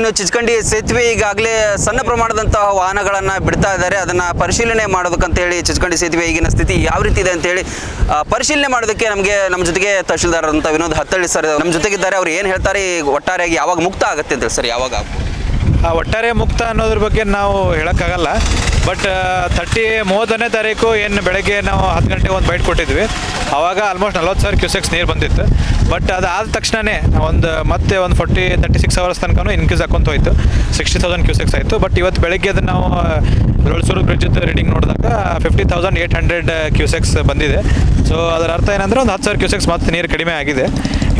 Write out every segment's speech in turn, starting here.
ಇನ್ನು ಚಿಚ್ಕಂಡಿ ಸೇತುವೆ ಈಗಾಗಲೇ ಸಣ್ಣ ಪ್ರಮಾಣದಂತಹ ವಾಹನಗಳನ್ನು ಬಿಡ್ತಾ ಇದ್ದಾರೆ ಅದನ್ನ ಪರಿಶೀಲನೆ ಮಾಡೋದಕ್ಕಂತ ಹೇಳಿ ಚಿಚ್ಕಂಡಿ ಸೇತುವೆ ಈಗಿನ ಸ್ಥಿತಿ ಯಾವ ರೀತಿ ಇದೆ ಅಂತೇಳಿ ಪರಿಶೀಲನೆ ಮಾಡೋದಕ್ಕೆ ನಮಗೆ ನಮ್ಮ ಜೊತೆಗೆ ತಹಶೀಲ್ದಾರ್ ಅಂತ ವಿನೋದ್ ಹತ್ತಳ್ಳಿ ಸರ್ ನಮ್ಮ ಜೊತೆಗಿದ್ದಾರೆ, ಅವ್ರು ಏನು ಹೇಳ್ತಾರೆ ಈಗ ಒಟ್ಟಾರೆಯಾಗಿ ಯಾವಾಗ ಮುಕ್ತ ಆಗುತ್ತೆ ಅಂತೇಳಿ ಸರ್, ಯಾವಾಗ ಆಗ್ಬೋದು? ಆ, ಒಟ್ಟಾರೆ ಮುಕ್ತ ಅನ್ನೋದ್ರ ಬಗ್ಗೆ ನಾವು ಹೇಳೋಕ್ಕಾಗಲ್ಲ. ಬಟ್ ತರ್ಟಿ ಮೂವತ್ತನೇ ತಾರೀಕು ಏನು ಬೆಳಗ್ಗೆ ನಾವು ಹತ್ತು ಗಂಟೆಗೆ ಒಂದು ಬೈಟ್ ಕೊಟ್ಟಿದ್ವಿ. ಆವಾಗ ಆಲ್ಮೋಸ್ಟ್ ನಲ್ವತ್ತು ಸಾವಿರ ಕ್ಯೂಸೆಕ್ಸ್ ನೀರು ಬಂದಿತ್ತು. ಬಟ್ ಅದಾದ ತಕ್ಷಣವೇ ಒಂದು ಮತ್ತೆ ಒಂದು ಫೋರ್ಟಿ ತರ್ಟಿ ಸಿಕ್ಸ್ ಅವರ್ಸ್ ತನಕ ಇನ್ಕ್ರೀಸ್ ಹಾಕೊಂತ ಹೋಯ್ತು. ಸಿಕ್ಸ್ಟಿ ತೌಸಂಡ್ ಕ್ಯೂಸೆಕ್ಸ್ ಆಯಿತು. ಬಟ್ ಇವತ್ತು ಬೆಳಗ್ಗೆ ಅದನ್ನು ನಾವು ರೋಳ್ಸೂರು ಬ್ರಿಡ್ಜ್ ರೀಡಿಂಗ್ ನೋಡಿದಾಗ fifty thousand eight hundred cusecs ಬಂದಿದೆ. ಸೊ ಅದರ ಅರ್ಥ ಏನಂದರೆ ಒಂದು ಹತ್ತು ಸಾವಿರ ಕ್ಯೂಸೆಕ್ಸ್ ಮತ್ತೆ ನೀರು ಕಡಿಮೆ ಆಗಿದೆ.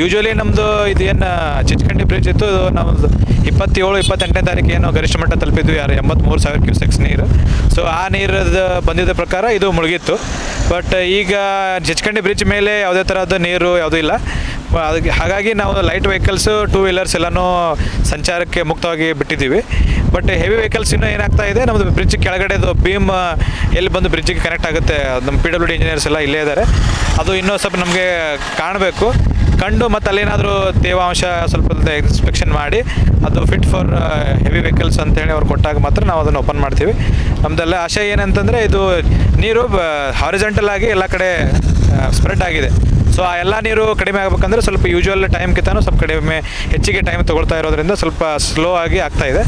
ಯೂಶ್ವಲಿ ನಮ್ಮದು ಇದೇನು ಚಿಚ್ಕಂಡಿ ಬ್ರಿಡ್ಜ್ ಇತ್ತು, ಇದು ನಮ್ಮದು ಇಪ್ಪತ್ತೇಳು, ಇಪ್ಪತ್ತೆಂಟನೇ ತಾರೀಕು ಏನು ಗರಿಷ್ಠ ಮಟ್ಟ ತಲುಪಿದ್ವಿ, ಯಾರು ಎಂಬತ್ತ್ಮೂರು ಸಾವಿರ ಕ್ಯೂಸೆಕ್ಸ್ ನೀರು. ಸೊ ಆ ನೀರದ ಬಂದಿದ್ದ ಪ್ರಕಾರ ಇದು ಮುಳುಗಿತ್ತು. ಬಟ್ ಈಗ ಚಿಚ್ಕಂಡಿ ಬ್ರಿಡ್ಜ್ ಮೇಲೆ ಯಾವುದೇ ಥರದ ನೀರು ಯಾವುದೂ ಇಲ್ಲ. ಅದಕ್ಕೆ ಹಾಗಾಗಿ ನಾವು ಲೈಟ್ ವೆಹಿಕಲ್ಸು ಟೂ ವೀಲರ್ಸ್ ಎಲ್ಲನೂ ಸಂಚಾರಕ್ಕೆ ಮುಕ್ತವಾಗಿ ಬಿಟ್ಟಿದ್ದೀವಿ. ಬಟ್ ಹೆವಿ ವೆಹಿಕಲ್ಸ್ ಇನ್ನೂ ಏನಾಗ್ತಾ ಇದೆ ನಮ್ಮದು ಬ್ರಿಡ್ಜ್ ಕೆಳಗಡೆದು ಬೀಮ್ ಎಲ್ಲಿ ಬಂದು ಬ್ರಿಡ್ಜಿಗೆ ಕನೆಕ್ಟ್ ಆಗುತ್ತೆ ನಮ್ಮ ಪಿ ಡಬ್ಲ್ಯೂ ಡಿ ಇಂಜಿನಿಯರ್ಸ್ ಎಲ್ಲ ಇಲ್ಲೇ ಇದ್ದಾರೆ. ಅದು ಇನ್ನೂ ಸ್ವಲ್ಪ ನಮಗೆ ಕಾಣಬೇಕು. ಕಂಡು ಮತ್ತು ಅಲ್ಲೇನಾದರೂ ತೇವಾಂಶ ಸ್ವಲ್ಪ ಇನ್ಸ್ಪೆಕ್ಷನ್ ಮಾಡಿ ಅದು ಫಿಟ್ ಫಾರ್ ಹೆವಿ ವೆಹಿಕಲ್ಸ್ ಅಂತೇಳಿ ಅವ್ರು ಕೊಟ್ಟಾಗ ಮಾತ್ರ ನಾವು ಅದನ್ನು ಓಪನ್ ಮಾಡ್ತೀವಿ. ನಮ್ಮದೆಲ್ಲ ಆಶಯ ಏನಂತಂದರೆ ಇದು ನೀರು ಹಾರಿಜೆಂಟಲ್ ಆಗಿ ಎಲ್ಲ ಕಡೆ ಸ್ಪ್ರೆಡ್ ಆಗಿದೆ. ಸೊ ಆ ಎಲ್ಲ ನೀರು ಕಡಿಮೆ ಆಗಬೇಕಂದ್ರೆ ಸ್ವಲ್ಪ ಯೂಶ್ವಲ್ ಟೈಮ್ಗಿಂತನೂ ಸ್ವಲ್ಪ ಕಡಿಮೆ ಹೆಚ್ಚಿಗೆ ಟೈಮ್ ತೊಗೊಳ್ತಾ ಇರೋದ್ರಿಂದ ಸ್ವಲ್ಪ ಸ್ಲೋ ಆಗಿ ಆಗ್ತಾ ಇದೆ.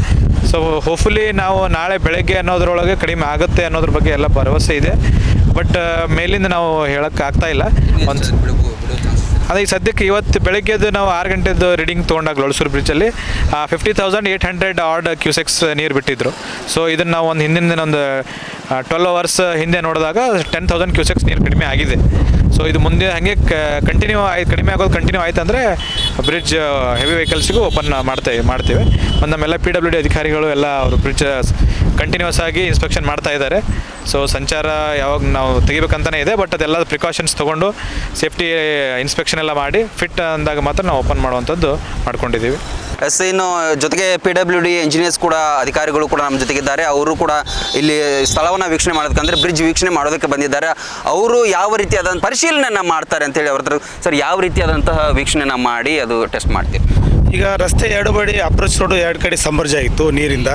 ಸೊ ಹೋಪ್ಫುಲಿ ನಾವು ನಾಳೆ ಬೆಳಗ್ಗೆ ಅನ್ನೋದ್ರೊಳಗೆ ಕಡಿಮೆ ಆಗುತ್ತೆ ಅನ್ನೋದ್ರ ಬಗ್ಗೆ ಎಲ್ಲ ಭರವಸೆ ಇದೆ. ಬಟ್ ಮೇಲಿಂದ ನಾವು ಹೇಳೋಕ್ಕಾಗ್ತಾ ಇಲ್ಲ. ಒಂದು ಅದೇ ಈಗ ಸದ್ಯಕ್ಕೆ ಇವತ್ತು ಬೆಳಗ್ಗೆದು ನಾವು ಆರು ಗಂಟೆದು ರೀಡಿಂಗ್ ತೊಗೊಂಡಾಗ ಲೊಳಸೂರು ಬ್ರಿಡ್ಜಲ್ಲಿ fifty thousand eight hundred order cusecs ನೀರು ಬಿಟ್ಟಿದ್ರು. ಸೊ ಇದನ್ನು ನಾವು ಒಂದು ಹಿಂದಿನ ದಿನ ಒಂದು ಟ್ವೆಲ್ ಅವರ್ಸ್ ಹಿಂದೆ ನೋಡಿದಾಗ ಟೆನ್ ತೌಸಂಡ್ ಕ್ಯೂಸೆಕ್ಸ್ ನೀರು ಕಡಿಮೆ ಆಗಿದೆ. ಸೊ ಇದು ಮುಂದೆ ಹಾಗೆ ಕಂಟಿನ್ಯೂ ಆಯ್ತು ಕಡಿಮೆ ಆಗೋದು ಕಂಟಿನ್ಯೂ ಆಯ್ತು ಅಂದರೆ ಬ್ರಿಡ್ಜ್ ಹೆವಿ ವೆಹಿಕಲ್ಸಿಗೂ ಓಪನ್ ಮಾಡ್ತೇವೆ ಮಾಡ್ತೇವೆ. ಮತ್ತು ನಮ್ಮೆಲ್ಲ ಪಿ ಡಬ್ಲ್ಯೂ ಡಿ ಅಧಿಕಾರಿಗಳು ಎಲ್ಲ ಅವರು ಬ್ರಿಡ್ಜ್ ಕಂಟಿನ್ಯೂಸ್ ಆಗಿ ಇನ್ಸ್ಪೆಕ್ಷನ್ ಮಾಡ್ತಾ ಇದ್ದಾರೆ. ಸೊ ಸಂಚಾರ ಯಾವಾಗ ನಾವು ತೆಗಿಬೇಕಂತಲೇ ಇದೆ ಬಟ್ ಅದೆಲ್ಲ ಪ್ರಿಕಾಷನ್ಸ್ ತೊಗೊಂಡು ಸೇಫ್ಟಿ ಇನ್ಸ್ಪೆಕ್ಷನ್ ಎಲ್ಲ ಮಾಡಿ ಫಿಟ್ ಅಂದಾಗ ಮಾತ್ರ ನಾವು ಓಪನ್ ಮಾಡುವಂಥದ್ದು ಮಾಡ್ಕೊಂಡಿದ್ದೀವಿ. ಎಸ್ ಇನ್ನು ಜೊತೆಗೆ ಪಿ ಡಬ್ಲ್ಯೂ ಡಿ ಇಂಜಿನಿಯರ್ಸ್ ಕೂಡ, ಅಧಿಕಾರಿಗಳು ಕೂಡ ನಮ್ಮ ಜೊತೆಗಿದ್ದಾರೆ. ಅವರು ಕೂಡ ಇಲ್ಲಿ ಸ್ಥಳವನ್ನು ವೀಕ್ಷಣೆ ಮಾಡೋದಕ್ಕಂದ್ರೆ ಬ್ರಿಡ್ಜ್ ವೀಕ್ಷಣೆ ಮಾಡೋದಕ್ಕೆ ಬಂದಿದ್ದಾರೆ. ಅವರು ಯಾವ ರೀತಿಯಾದಂಥ ಪರಿಶೀಲನೆ ಮಾಡ್ತಾರೆ ಅಂತೇಳಿ ಅವ್ರ ಸರ್, ಯಾವ ರೀತಿಯಾದಂತಹ ವೀಕ್ಷಣೆನ ಮಾಡಿ ಅದು ಟೆಸ್ಟ್ ಮಾಡ್ತೀವಿ ಈಗ ರಸ್ತೆ ಎರಡು ಬಡಿ ಅಪ್ರೋಚ್ ರೋಡ್ ಎರಡು ಕಡೆ ಸಂಬರ್ಜ ಆಗಿತ್ತು ನೀರಿಂದ.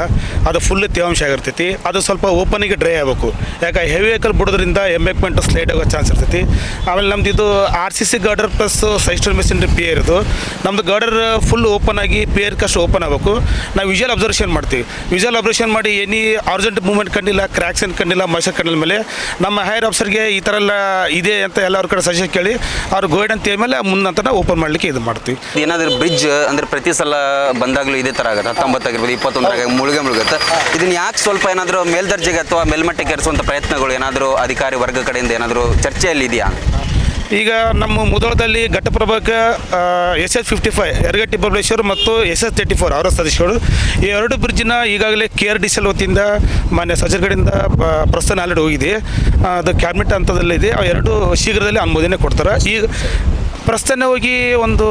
ಅದು ಫುಲ್ ತೇವಾಂಶ ಆಗಿರ್ತೈತಿ. ಅದು ಸ್ವಲ್ಪ ಓಪನಿಗೆ ಡ್ರೈ ಆಗಬೇಕು. ಯಾಕೆ ಹೆವಿ ವೆಹಿಕಲ್ ಬಿಡೋದ್ರಿಂದ ಎಂಬೆಕ್ಮೆಂಟ್ ಸ್ಲೈಡ್ ಆಗೋ ಚಾನ್ಸ್ ಇರ್ತೈತಿ. ಆಮೇಲೆ ನಮ್ದು ಇದು R C C girder plus ಸೈಸ್ಟರ್ machinery pier ಇದು. ನಮ್ದು ಗಾರ್ಡರ್ ಫುಲ್ ಓಪನ್ ಆಗಿ ಪಿಯರ್ ಕಷ್ಟು ಓಪನ್ ಆಗಬೇಕು. ನಾವು ವಿಜುವಲ್ ಅಬ್ಸರ್ವೇಷನ್ ಮಾಡ್ತೀವಿ. ವಿಜುವಲ್ ಅಬ್ಸರ್ವೇಷನ್ ಮಾಡಿ ಎನಿ ಅರ್ಜೆಂಟ್ ಮೂವ್ಮೆಂಟ್ ಕಂಡಿಲ್ಲ ಕ್ರ್ಯಾಕ್ಸ್ ಏನು ಕಂಡಿಲ್ಲ ಮೈಸೂರು ಕಂಡಿಲ್ಲ ಮೇಲೆ ನಮ್ಮ ಹೈಯರ್ ಆಫೀಸರ್ಗೆ ಈ ಥರ ಎಲ್ಲ ಇದೆ ಅಂತ ಎಲ್ಲರ ಕಡೆ ಸಜೆಷನ್ ಕೇಳಿ, ಅವ್ರು ಗೈಡ್ ಅಂತ ಮೇಲೆ ಮುಂದಂತ ಓಪನ್ ಮಾಡಲಿಕ್ಕೆ ಇದು ಮಾಡ್ತೀವಿ. ಏನಾದರೂ ಬ್ರಿಡ್ಜ್ ಅಂದ್ರೆ ಪ್ರತಿ ಸಲ ಬಂದಾಗಲೂ ಇದೇ ಥರ ಆಗುತ್ತೆ. ಹತ್ತೊಂಬತ್ತು ಆಗಿರ್ಬೋದು, ಇಪ್ಪತ್ತೊಂದರಾಗ ಮುಳುಗೆ ಮುಳುಗುತ್ತೆ. ಇದನ್ನ ಯಾಕೆ ಸ್ವಲ್ಪ ಏನಾದರೂ ಮೇಲ್ದರ್ಜೆಗೆ ಅಥವಾ ಮೇಲ್ಮಟ್ಟಕ್ಕೆ ಏರಿಸುವಂಥ ಪ್ರಯತ್ನಗಳು ಏನಾದರೂ ಅಧಿಕಾರಿ ವರ್ಗ ಕಡೆಯಿಂದ ಏನಾದರೂ ಚರ್ಚೆಯಲ್ಲಿ ಇದೆಯಾ? ಈಗ ನಮ್ಮ ಮುದೋಳದಲ್ಲಿ ಘಟಪ್ರಭಕ್ಕೆ S S fifty five, Yaragatti Babaleshwar ಮತ್ತು ಎಸ್ ಎಸ್ ತರ್ಟಿ ಫೋರ್ ಅವರ ಸದಸ್ಯರು ಈ ಎರಡು ಬ್ರಿಡ್ಜ್ನ ಈಗಾಗಲೇ K R D C L ವತಿಯಿಂದ ಮಾನ್ಯ ಸಚಿವರುಗಳಿಂದ ಪ್ರಸ್ತಾನ ಆಲ್ರೆಡಿ ಹೋಗಿದೆ. ಅದು ಕ್ಯಾಬಿನೆಟ್ ಹಂತದಲ್ಲಿದೆ ಆ ಎರಡು ಶೀಘ್ರದಲ್ಲಿ ಅನುಮೋದನೆ ಕೊಡ್ತಾರೆ. ಈಗ ಪ್ರಸ್ಥಾನ ಹೋಗಿ ಒಂದು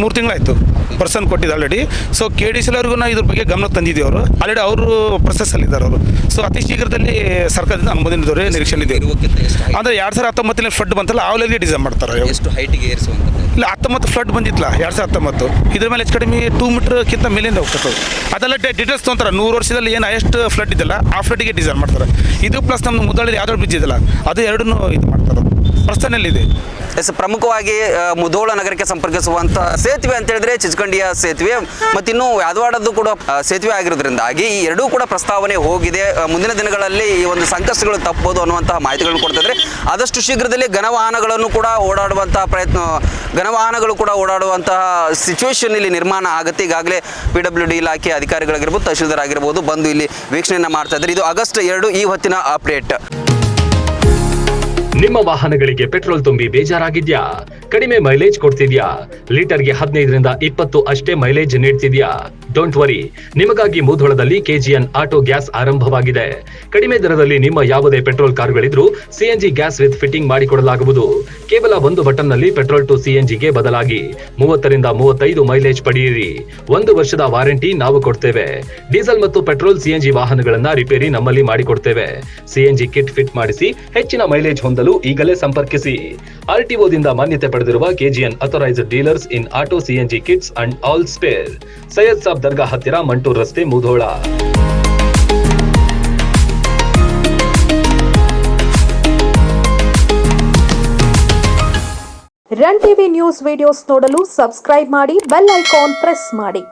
ಮೂರು ತಿಂಗಳಾಯಿತು. ಪರ್ಸನ್ ಕೊಟ್ಟಿದ್ದು already so K D C ಅವ್ರಿಗೂ ಇದ್ರ ಬಗ್ಗೆ ಗಮನ ತಂದಿದ್ದೀವಿ ಅವರು. ಆಲ್ರೆಡಿ ಅವರು ಪ್ರೊಸೆಸ್ಸಲ್ಲಿದ್ದಾರೆ ಅವರು. ಸೊ ಅತಿ ಶೀಘ್ರದಲ್ಲಿ ಸರ್ಕಾರದಿಂದ ಅನುಮೋದನೆ ದೊರೆ ನಿರೀಕ್ಷೆ ಇದೆ. ಅಂದರೆ ಎರಡು ಸಾವಿರ ಹತ್ತೊಂಬತ್ತನೇ ಫ್ಲಡ್ ಬಂತಲ್ಲ ಆವಾಗಲೇ ಡಿಸೈನ್ ಮಾಡ್ತಾರೆ. ಎಷ್ಟು ಹೈಟಿಗೆ ಏರಿಸುವಂಥ ಇಲ್ಲ ಹತ್ತೊಂಬತ್ತು ಫ್ಲಡ್ ಬಂದಿತ್ತಲ್ಲ ಎರಡು ಸಾವಿರ ಹತ್ತೊಂಬತ್ತು. ಇದ್ರ ಮೇಲೆ ಹೆಚ್ಚು ಕಡಿಮೆ ಟೂ ಮೀಟ್ರ್ಕ್ಕಿಂತ ಮೇಲಿಂದ ಹೋಗ್ತದೆ ಅದೆಲ್ಲ ಡೀಟೇಲ್ಸ್ ತೊಗೊಂತಾರೆ. ನೂರು ವರ್ಷದಲ್ಲಿ ಏನು ಎಷ್ಟು ಫ್ಲಡ್ ಇದೆಲ್ಲ ಆ ಫ್ಲಡ್ಗೆ ಡಿಸೈನ್ ಮಾಡ್ತಾರೆ. ಇದು ಪ್ಲಸ್ ನಮ್ಮ ಮುದ್ದಳ್ಳಿ ಯಾವ್ದೋ ಬ್ರಿಡ್ಜ್ ಇದೆಯಲ್ಲ ಅದು ಎರಡನ್ನೂ ಇದು ಮಾಡ್ತಾರೆ ಪ್ರಸ್ಥಾನಲ್ಲಿದೆ ಎಸ್, ಪ್ರಮುಖವಾಗಿ ಮುಧೋಳ ನಗರಕ್ಕೆ ಸಂಪರ್ಕಿಸುವಂಥ ಸೇತುವೆ ಅಂತ ಹೇಳಿದ್ರೆ ಚಿಚ್ಕಂಡಿಯ ಸೇತುವೆ ಮತ್ತಿನ್ನು ಯಾದವಾಡದ್ದು ಕೂಡ ಸೇತುವೆ ಆಗಿರೋದ್ರಿಂದಾಗಿ ಈ ಎರಡೂ ಕೂಡ ಪ್ರಸ್ತಾವನೆ ಹೋಗಿದೆ. ಮುಂದಿನ ದಿನಗಳಲ್ಲಿ ಈ ಒಂದು ಸಂಕಷ್ಟಗಳು ತಪ್ಪಬಹುದು ಅನ್ನುವಂತಹ ಮಾಹಿತಿಗಳನ್ನು ಕೊಡ್ತಿದ್ರೆ ಆದಷ್ಟು ಶೀಘ್ರದಲ್ಲಿ ಘನವಾಹನಗಳನ್ನು ಕೂಡ ಓಡಾಡುವಂತಹ ಪ್ರಯತ್ನ, ಘನವಾಹನಗಳು ಕೂಡ ಓಡಾಡುವಂತಹ ಸಿಚುವೇಶನ್ ಇಲ್ಲಿ ನಿರ್ಮಾಣ ಆಗುತ್ತೆ. ಈಗಾಗಲೇ ಪಿ ಡಬ್ಲ್ಯೂ ಡಿ ಇಲಾಖೆ ಅಧಿಕಾರಿಗಳಾಗಿರ್ಬೋದು, ತಹಶೀಲ್ದಾರ್ ಆಗಿರ್ಬೋದು ಬಂದು ಇಲ್ಲಿ ವೀಕ್ಷಣೆಯನ್ನು ಮಾಡ್ತಾ ಇದ್ದಾರೆ. ಇದು ಆಗಸ್ಟ್ ಎರಡು ಈ ಹೊತ್ತಿನ ಅಪ್ಡೇಟ್ ನಿಮ್ಮ ವಾಹನಗಳಿಗೆ ಪೆಟ್ರೋಲ್ ತುಂಬಿ ಬೇಜಾರಾಗಿದ್ಯಾ? ಕಡಿಮೆ ಮೈಲೇಜ್ ಕೊಡ್ತಿದ್ಯಾ? ಲೀಟರ್ಗೆ ಹದಿನೈದರಿಂದ ಇಪ್ಪತ್ತು ಅಷ್ಟೇ ಮೈಲೇಜ್ ನೀಡ್ತಿದ್ಯಾ? ಡೋಂಟ್ ವರಿ ನಿಮಗಾಗಿ ಮೂಧೋಳದಲ್ಲಿ ಕೆಜಿಎನ್ ಆಟೋ ಗ್ಯಾಸ್ ಆರಂಭವಾಗಿದೆ. ಕಡಿಮೆ ದರದಲ್ಲಿ ನಿಮ್ಮ ಯಾವುದೇ ಪೆಟ್ರೋಲ್ ಕಾರುಗಳಿದ್ರೂ ಸಿಎನ್ಜಿ ಗ್ಯಾಸ್ ವಿತ್ ಫಿಟ್ಟಿಂಗ್ ಮಾಡಿಕೊಡಲಾಗುವುದು. ಕೇವಲ ಒಂದು ಬಟನ್ನಲ್ಲಿ ಪೆಟ್ರೋಲ್ ಟು ಸಿಎನ್ಜಿಗೆ ಬದಲಾಗಿ ಮೂವತ್ತರಿಂದ ಮೂವತ್ತೈದು ಮೈಲೇಜ್ ಪಡೆಯಿರಿ. ಒಂದು ವರ್ಷದ ವಾರಂಟಿ ನಾವು ಕೊಡ್ತೇವೆ. ಡೀಸೆಲ್ ಮತ್ತು ಪೆಟ್ರೋಲ್ ಸಿಎನ್ಜಿ ವಾಹನಗಳನ್ನ ರಿಪೇರಿ ನಮ್ಮಲ್ಲಿ ಮಾಡಿಕೊಡ್ತೇವೆ. ಸಿಎನ್ಜಿ ಕಿಟ್ ಫಿಟ್ ಮಾಡಿಸಿ ಹೆಚ್ಚಿನ ಮೈಲೇಜ್ ಹೊಂದಲು ಮಾಡಲು ಈಗಲೇ ಸಂಪರ್ಕಿಸಿ. ಆರ್ಟಿಒದಿಂದ ಮಾನ್ಯತೆ ಪಡೆದಿರುವ KGN authorised dealers in auto CNG kits and all spare Syed Sab dargah ಹತ್ತಿರ ಮಂಟೂರ್ ರಸ್ತೆ Mudhol. Run TV news videos ನೋಡಲು ಸಬ್ಸ್ಕ್ರೈಬ್ ಮಾಡಿ, ಬೆಲ್ ಐಕಾನ್ ಪ್ರೆಸ್ ಮಾಡಿ.